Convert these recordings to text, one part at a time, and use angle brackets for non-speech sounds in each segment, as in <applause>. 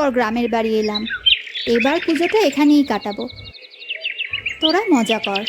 পর গ্রামের বাড়ি এলাম। এবার পুজোটা এখানেই কাটাবো। তোরা মজা কর।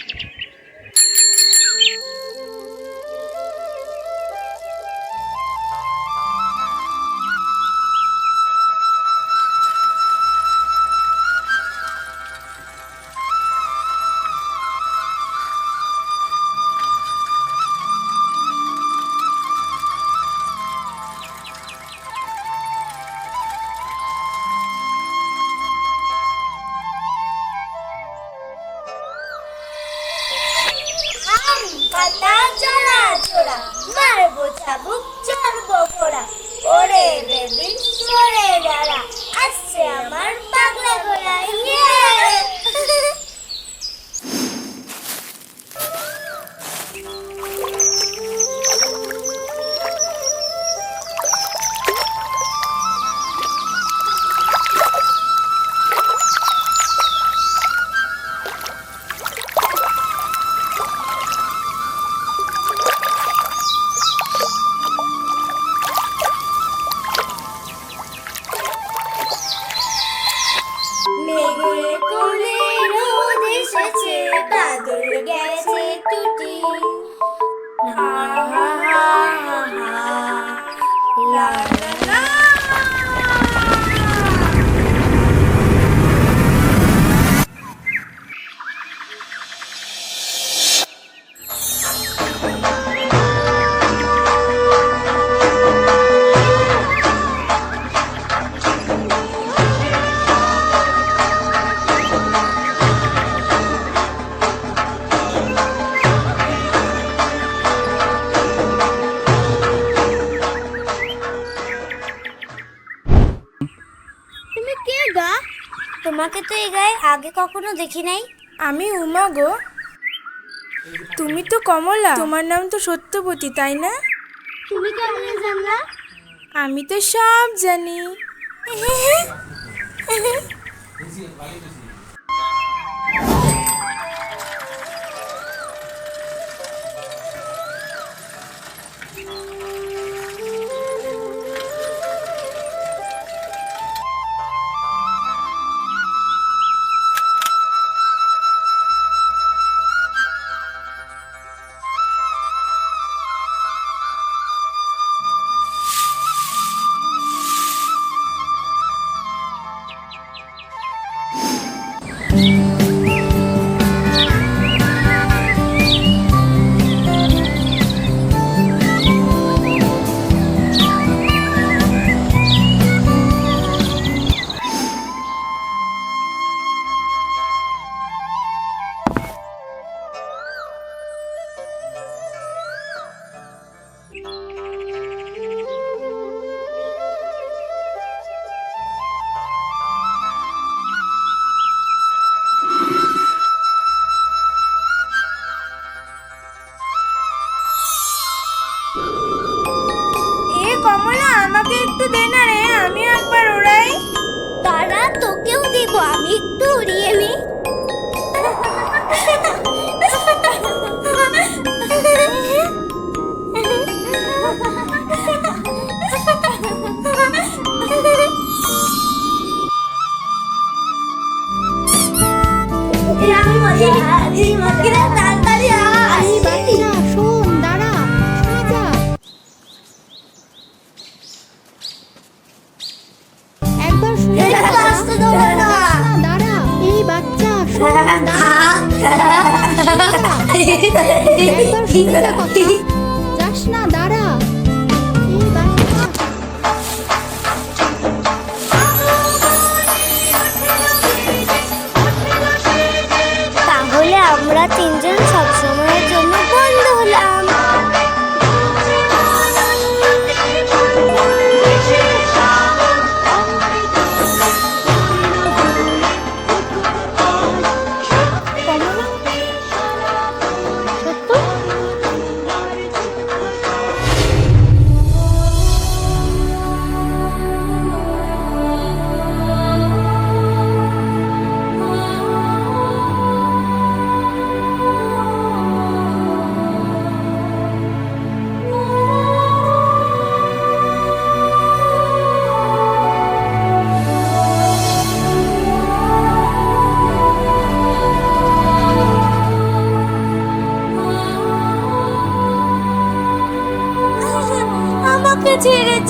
আমাকে তো এই গায়ে আগে কখনো দেখি নাই। আমি উমা গো। তুমি তো কমলা। তোমার নাম তো সত্যবতী তাই না? তুমি কেমন জানলা আমি তো সব জানি। <laughs>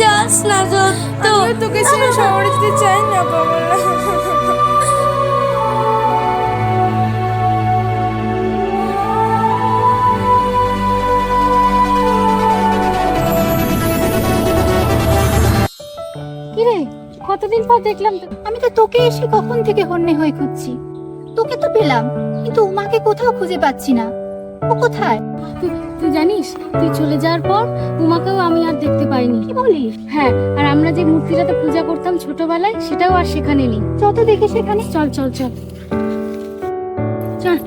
যাস না সত্য তোকে ছেড়ে শহরে যেতে চাই না কিরে কতদিন পর দেখলাম তো আমি তো তোকে এসে কখন থেকে হন্যে হয়ে খুঁজছি। তোকে তো পেলাম কিন্তু উমাকে কোথাও খুঁজে পাচ্ছি না। ও কোথায়? তুই জানিস তুই চলে যাওয়ার পর উমাকেও আমি আর দেখতে পাইনি। কি বলিস? হ্যাঁ আর আমরা যে মূর্তিটাতে পূজা করতাম ছোটবেলায় সেটাও আর সেখানে নেই। যত দেখে সেখানে। চল চল চল। চল।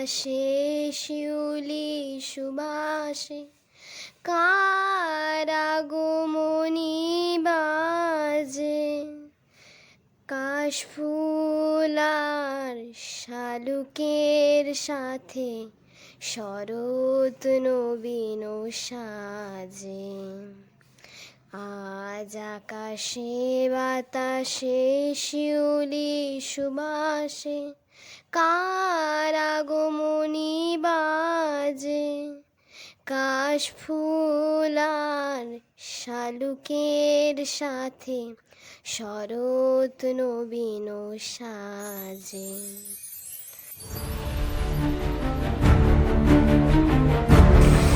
বাতাসে শিউলি সুবাসে। কারাগমনি বাজে। কাশফুলার শালুকের সাথে শরৎ নবীন সাজে। আজ আকাশে বাতাসে শিউলি সুবাসে। কারাগমনি বাজে? কাশফুলার শালুকের সাথে শরৎ নবীন সাজে।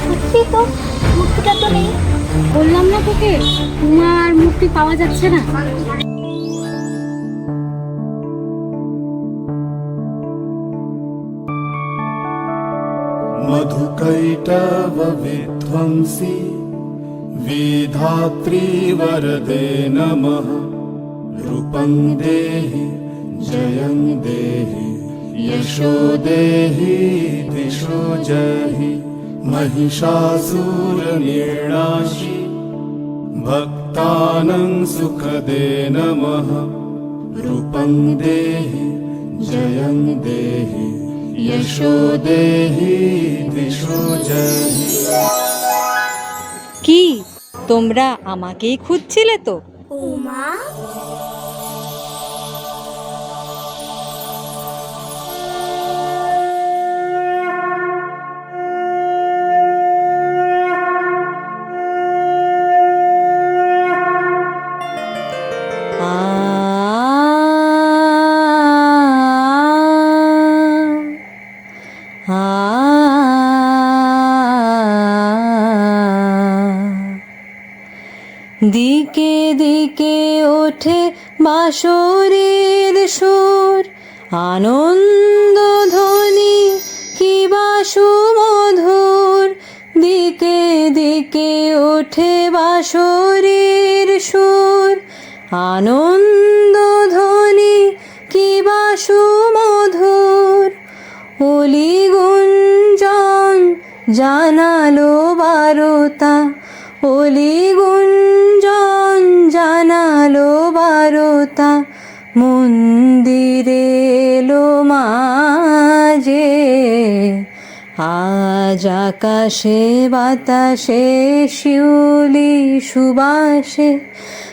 সত্যি তো তো নেই। বললাম না তোকে উমা আর মুক্তি পাওয়া যাচ্ছে না। मधुकैटवविध्वंसी विधात्री वरदे नमः। रूपं देहि जयं देहि यशो देहि दिशो जहि महिषासुरनिर्णाशि भक्तानं सुखदे नमः। रूपं देहि जयं देहि यशो देहि दिशो जहि কি তোমরা আমাকেই খুঁজছিলে তো উমা আ ওঠে বাঁশরের সুর। আনন্দ ধ্বনি কি সুমধুর। দিকে দিকে ওঠে বাঁশরের সুর। আনন্দ ধ্বনি কি সুমধুর। অলি গুঞ্জন জানালো বারতা। অলি গুঞ্জন মন্দিরে এলো মাঝে, আজ আকাশে বাতাসে শিউলি সুবাসে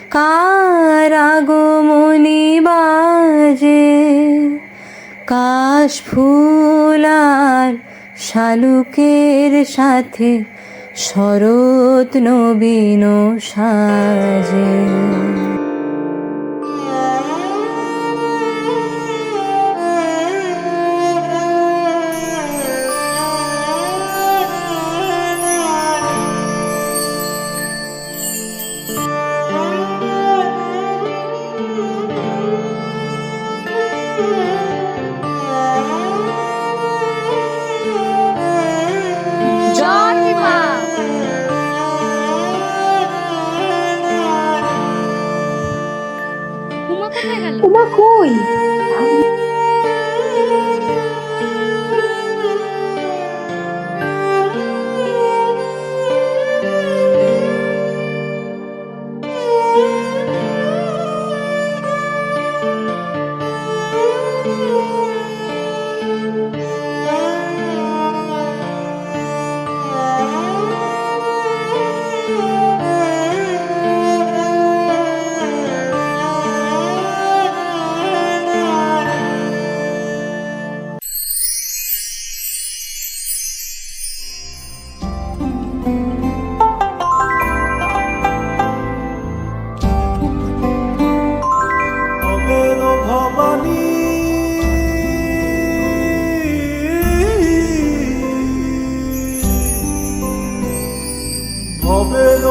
কারাগমনি বাজে? কাশ ফুলার শালুকের সাথে শরৎ নবীন সাজে।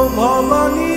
Mamãe.